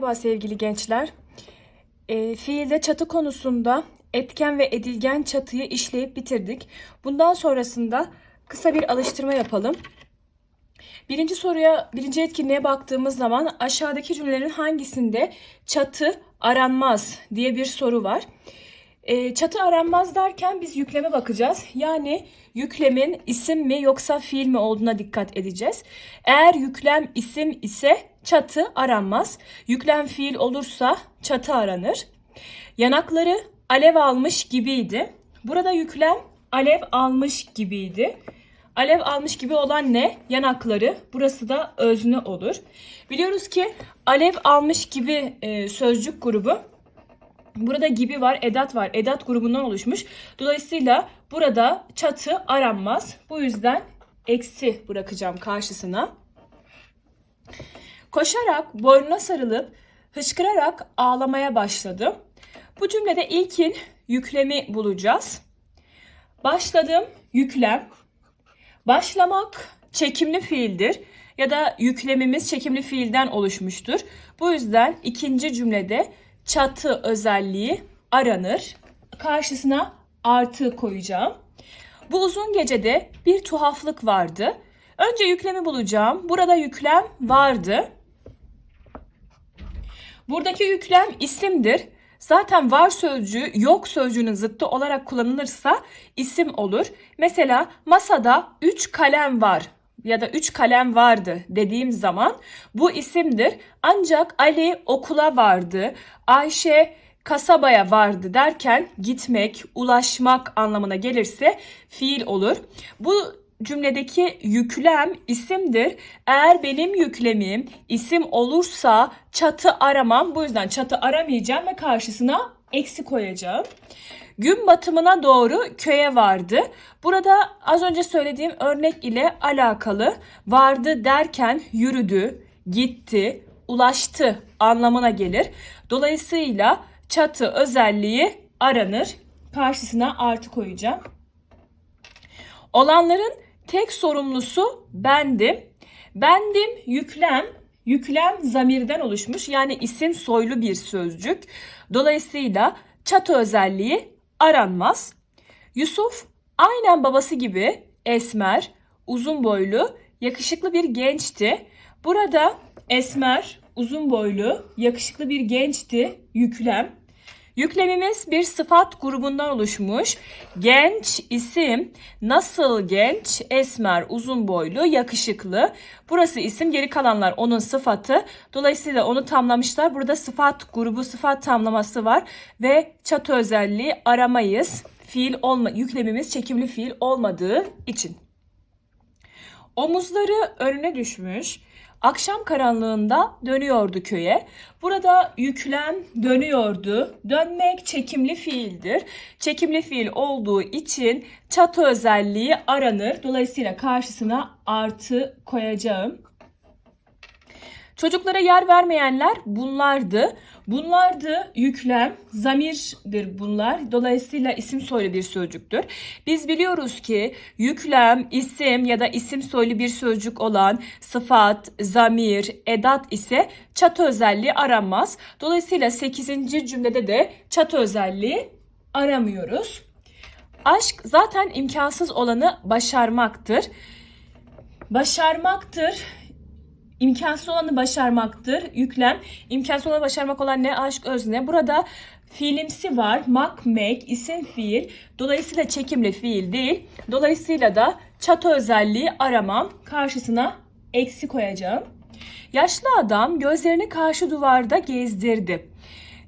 Merhaba sevgili gençler. E, fiilde çatı konusunda etken ve edilgen çatıyı işleyip bitirdik. Bundan sonrasında kısa bir alıştırma yapalım. Birinci soruya, birinci etkinliğe baktığımız zaman aşağıdaki cümlelerin hangisinde çatı aranmaz diye bir soru var. E, çatı aranmaz derken biz yükleme bakacağız. Yani yüklemin isim mi yoksa fiil mi olduğuna dikkat edeceğiz. Eğer yüklem isim ise çatı aranmaz. Yüklem fiil olursa çatı aranır. Yanakları alev almış gibiydi. Burada yüklem alev almış gibiydi. Alev almış gibi olan ne? Yanakları. Burası da özne olur. Biliyoruz ki alev almış gibi e, sözcük grubu Burada gibi var, edat var. Edat grubundan oluşmuş. Dolayısıyla burada çatı aranmaz. Bu yüzden eksi bırakacağım karşısına. Koşarak boynuna sarılıp hıçkırarak ağlamaya başladı. Bu cümlede ilkin yüklemi bulacağız. Başladım yüklem. Başlamak çekimli fiildir ya da yüklemimiz çekimli fiilden oluşmuştur. Bu yüzden ikinci cümlede çatı özelliği aranır. Karşısına artı koyacağım. Bu uzun gecede bir tuhaflık vardı. Önce yüklemi bulacağım. Burada yüklem vardı. Buradaki yüklem isimdir. Zaten var sözcüğü yok sözcüğünün zıttı olarak kullanılırsa isim olur. Mesela masada 3 kalem var ya da 3 kalem vardı dediğim zaman bu isimdir. Ancak Ali okula vardı, Ayşe kasabaya vardı derken gitmek, ulaşmak anlamına gelirse fiil olur. Bu cümledeki yüklem isimdir. Eğer benim yüklemim isim olursa çatı aramam. Bu yüzden çatı aramayacağım ve karşısına eksi koyacağım. Gün batımına doğru köye vardı. Burada az önce söylediğim örnek ile alakalı vardı derken yürüdü, gitti, ulaştı anlamına gelir. Dolayısıyla çatı özelliği aranır. Karşısına artı koyacağım. Olanların tek sorumlusu bendim. Bendim yüklem, yüklem zamirden oluşmuş yani isim soylu bir sözcük. Dolayısıyla çatı özelliği aranmaz. Yusuf aynen babası gibi esmer, uzun boylu, yakışıklı bir gençti. Burada esmer, uzun boylu, yakışıklı bir gençti yüklem. Yüklemimiz bir sıfat grubundan oluşmuş. Genç isim, nasıl genç, esmer, uzun boylu, yakışıklı. Burası isim, geri kalanlar onun sıfatı. Dolayısıyla onu tamlamışlar. Burada sıfat grubu, sıfat tamlaması var ve çatı özelliği aramayız. Fiil olma, yüklemimiz çekimli fiil olmadığı için. Omuzları önüne düşmüş. Akşam karanlığında dönüyordu köye. Burada yüklem dönüyordu. Dönmek çekimli fiildir. Çekimli fiil olduğu için çatı özelliği aranır. Dolayısıyla karşısına artı koyacağım. Çocuklara yer vermeyenler bunlardı. Bunlardı yüklem, zamirdir bunlar. Dolayısıyla isim soylu bir sözcüktür. Biz biliyoruz ki yüklem, isim ya da isim soylu bir sözcük olan sıfat, zamir, edat ise çatı özelliği aranmaz. Dolayısıyla 8. cümlede de çatı özelliği aramıyoruz. Aşk zaten imkansız olanı başarmaktır. Başarmaktır İmkansız olanı başarmaktır. Yüklem. İmkansız olanı başarmak olan ne? Aşk özne. Burada fiilimsi var. Mak, make, isim fiil. Dolayısıyla çekimli fiil değil. Dolayısıyla da çatı özelliği aramam. Karşısına eksi koyacağım. Yaşlı adam gözlerini karşı duvarda gezdirdi.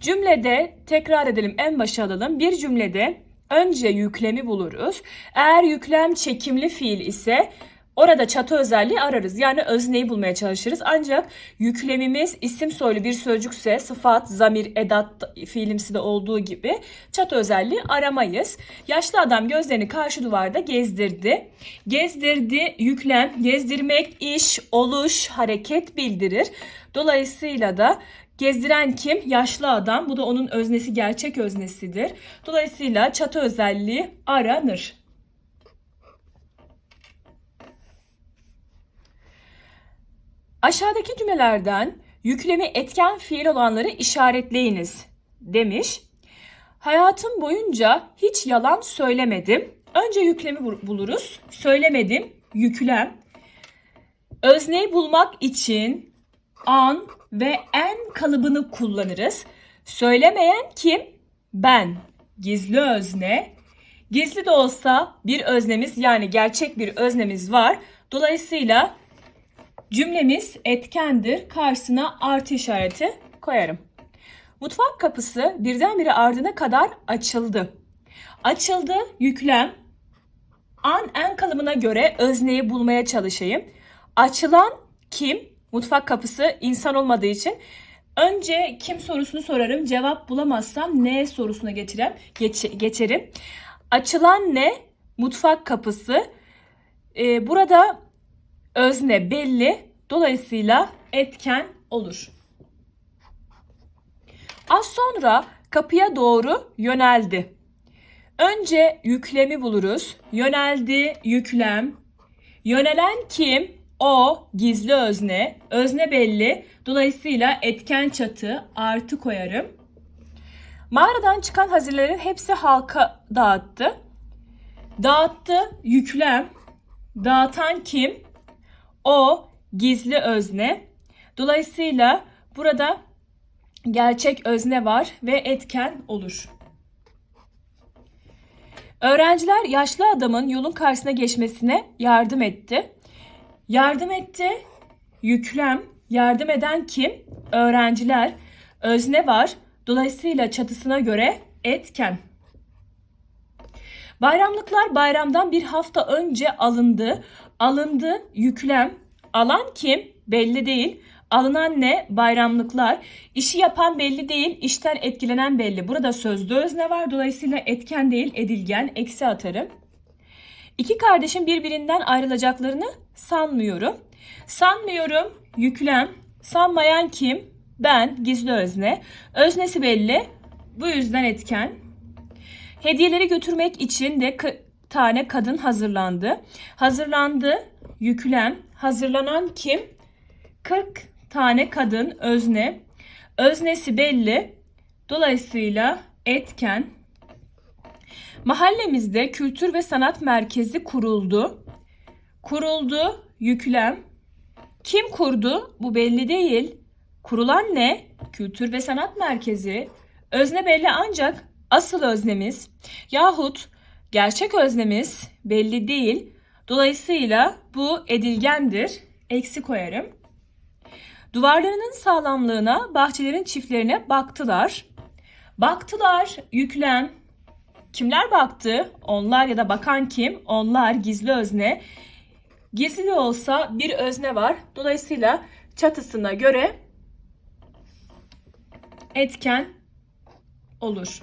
Cümlede tekrar edelim en başa alalım. Bir cümlede önce yüklemi buluruz. Eğer yüklem çekimli fiil ise Orada çatı özelliği ararız. Yani özneyi bulmaya çalışırız. Ancak yüklemimiz isim soylu bir sözcükse sıfat, zamir, edat fiilimsi de olduğu gibi çatı özelliği aramayız. Yaşlı adam gözlerini karşı duvarda gezdirdi. Gezdirdi, yüklem, gezdirmek, iş, oluş, hareket bildirir. Dolayısıyla da Gezdiren kim? Yaşlı adam. Bu da onun öznesi gerçek öznesidir. Dolayısıyla çatı özelliği aranır. Aşağıdaki cümlelerden yüklemi etken fiil olanları işaretleyiniz demiş. Hayatım boyunca hiç yalan söylemedim. Önce yüklemi bul- buluruz. Söylemedim, yüklem. Özneyi bulmak için an ve en kalıbını kullanırız. Söylemeyen kim? Ben. Gizli özne. Gizli de olsa bir öznemiz yani gerçek bir öznemiz var. Dolayısıyla cümlemiz etkendir. Karşısına artı işareti koyarım. Mutfak kapısı birdenbire ardına kadar açıldı. Açıldı yüklem. An en kalıbına göre özneyi bulmaya çalışayım. Açılan kim? Mutfak kapısı insan olmadığı için önce kim sorusunu sorarım. Cevap bulamazsam ne sorusuna geçerim. Geç, geçerim. Açılan ne? Mutfak kapısı. Ee, burada özne belli. Dolayısıyla etken olur. Az sonra kapıya doğru yöneldi. Önce yüklemi buluruz. Yöneldi, yüklem. Yönelen kim? O, gizli özne. Özne belli. Dolayısıyla etken çatı artı koyarım. Mağaradan çıkan hazirlerin hepsi halka dağıttı. Dağıttı, yüklem. Dağıtan kim? O, gizli özne. Dolayısıyla burada gerçek özne var ve etken olur. Öğrenciler yaşlı adamın yolun karşısına geçmesine yardım etti. Yardım etti. Yüklem. Yardım eden kim? Öğrenciler. Özne var. Dolayısıyla çatısına göre etken. Bayramlıklar bayramdan bir hafta önce alındı. Alındı yüklem. Alan kim? Belli değil. Alınan ne? Bayramlıklar. İşi yapan belli değil. İşten etkilenen belli. Burada sözlü özne var. Dolayısıyla etken değil edilgen. Eksi atarım. İki kardeşin birbirinden ayrılacaklarını sanmıyorum. Sanmıyorum yüklem. Sanmayan kim? Ben gizli özne. Öznesi belli. Bu yüzden etken. Hediyeleri götürmek için de tane kadın hazırlandı. Hazırlandı yüklem. Hazırlanan kim? 40 tane kadın özne. Öznesi belli. Dolayısıyla etken. Mahallemizde kültür ve sanat merkezi kuruldu. Kuruldu yüklem. Kim kurdu? Bu belli değil. Kurulan ne? Kültür ve sanat merkezi. Özne belli ancak asıl öznemiz yahut gerçek öznemiz belli değil. Dolayısıyla bu edilgendir. Eksi koyarım. Duvarlarının sağlamlığına, bahçelerin çiftlerine baktılar. Baktılar, yüklem. Kimler baktı? Onlar ya da bakan kim? Onlar gizli özne. Gizli olsa bir özne var. Dolayısıyla çatısına göre etken olur.